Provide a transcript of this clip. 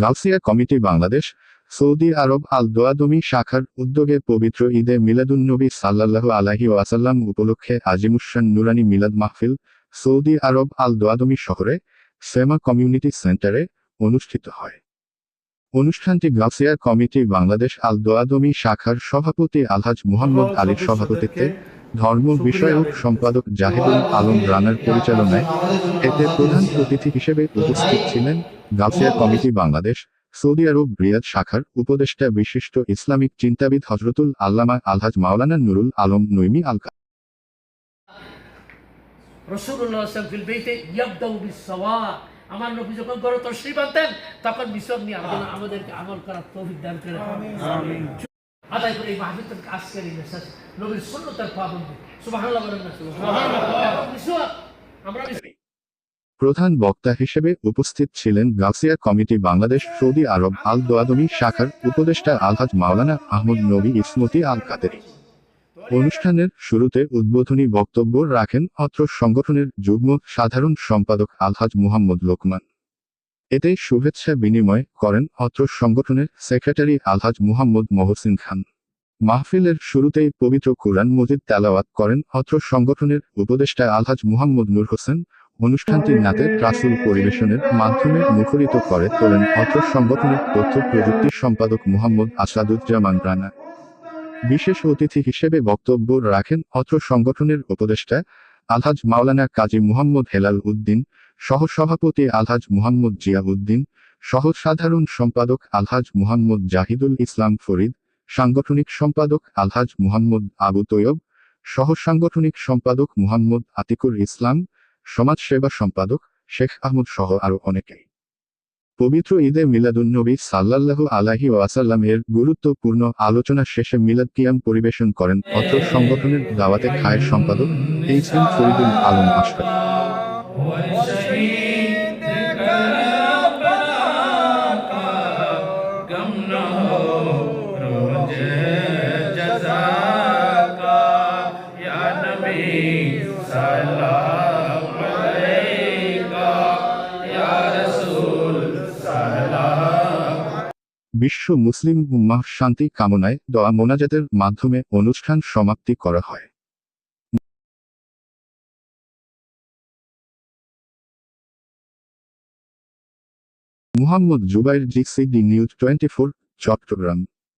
Galsia committee Bangladesh, Saudi আরব আল দোয়াদমি শাখার উদ্যোগে পবিত্র ঈদে মিলাদুন্নবী সাল্লাহ আলাহি ওয়াসাল্লাম উপলক্ষে আজিমুসান নুরানি মিলাদ মাহফিল সৌদি আরব আল দোয়াদমি শহরে সেমা কমিউনিটি সেন্টারে অনুষ্ঠিত হয়। অনুষ্ঠানটি গালসিয়া কমিটি বাংলাদেশ আল দোয়াদমি শাখার সভাপতি আলহাজ মোহাম্মদ আলীর সভাপতিত্বে ধর্ম বিষয়ক সম্পাদক জাহিদুল আলম রানার পরিচালনায় এতে প্রধান অতিথি হিসেবে উপস্থিত ছিলেন Gausia committee Bangladesh Saudi Arab Riyadh শাখার উপদেষ্টা বিশিষ্ট ইসলামিক চিন্তাবিদ হজরতুল আল্লামা আলহাজ মাওলানা নুরুল আলম নৈমি আলকা। আমার নবী যখন গড়ে আনতেন তখন মিশর নিয়ে আমাদেরকে আমল করার তৌফিক দান করে আদায় করে এই মাহফিল আজকের এই মেসেজ নবীর সুন্নতের পাবন্দি। সুবহানাল্লাহ বলেন না সুবহানাল্লাহ। আমরা প্রধান বক্তা হিসেবে উপস্থিত ছিলেন গাউসিয়া কমিটি বাংলাদেশ সৌদি আরব আল দোয়াদমি শাখার উপদেষ্টা আলহাজ মাওলানা আহমদ নবী ইসমতি আল কাদেরি অনুষ্ঠানের শুরুতে উদ্বোধনী বক্তব্য রাখেন অত্র সংগঠনের যুগ্ম সাধারণ সম্পাদক আলহাজ মুহাম্মদ লোকমান। এতে শুভেচ্ছা বিনিময় করেন অত্র সংগঠনের সেক্রেটারি আলহাজ মুহাম্মদ মহসিন খান। মাহফিলের শুরুতেই পবিত্র কোরআন মজিদ তেলাওয়াত করেন অত্র সংগঠনের উপদেষ্টা আলহাজ মুহাম্মদ নূর হোসেন। অনুষ্ঠানটি নাতে রাসুল পরিবেশনের মাধ্যমে মুখরিত করে তোলেন অত্র সংগঠনের তথ্য প্রযুক্তি সম্পাদক মুহাম্মদ আসাদুজ্জামান রানা। বিশেষ অতিথি হিসেবে বক্তব্য রাখেন অত্র সংগঠনের উপদেষ্টা আলহাজ মাওলানা কাজী মুহাম্মদ হেলাল উদ্দিন। সহসভাপতি আলহাজ মুহাম্মদ জিয়া উদ্দিন সহ সাধারণ সম্পাদক আলহাজ মুহাম্মদ জাহিদুল ইসলাম ফরিদ, সাংগঠনিক সম্পাদক আলহাজ মুহাম্মদ আবু তৈয়ব সহ সাংগঠনিক সম্পাদক মুহাম্মদ আতিকুর ইসলাম, সমাজসেবা সম্পাদক শেখ আহমদ সহ আরও অনেকেই। পবিত্র ঈদে মিলাদুন্নবী সাল্লাল্লাহু আলাহি ওয়াসাল্লাম এর গুরুত্বপূর্ণ আলোচনা শেষে মিলাদ কিয়াম পরিবেশন করেন অত্র সংগঠনের দাওয়াতে খায়ের সম্পাদক এইচ এম ফরিদুল আলম আশরাফ। বিশ্ব মুসলিম উম্মাহ শান্তি কামনায় দোয়া মোনাজাতের মাধ্যমে অনুষ্ঠান সমাপ্তি করা হয়। Muhammad Jubair GCD news twenty four Chattogram.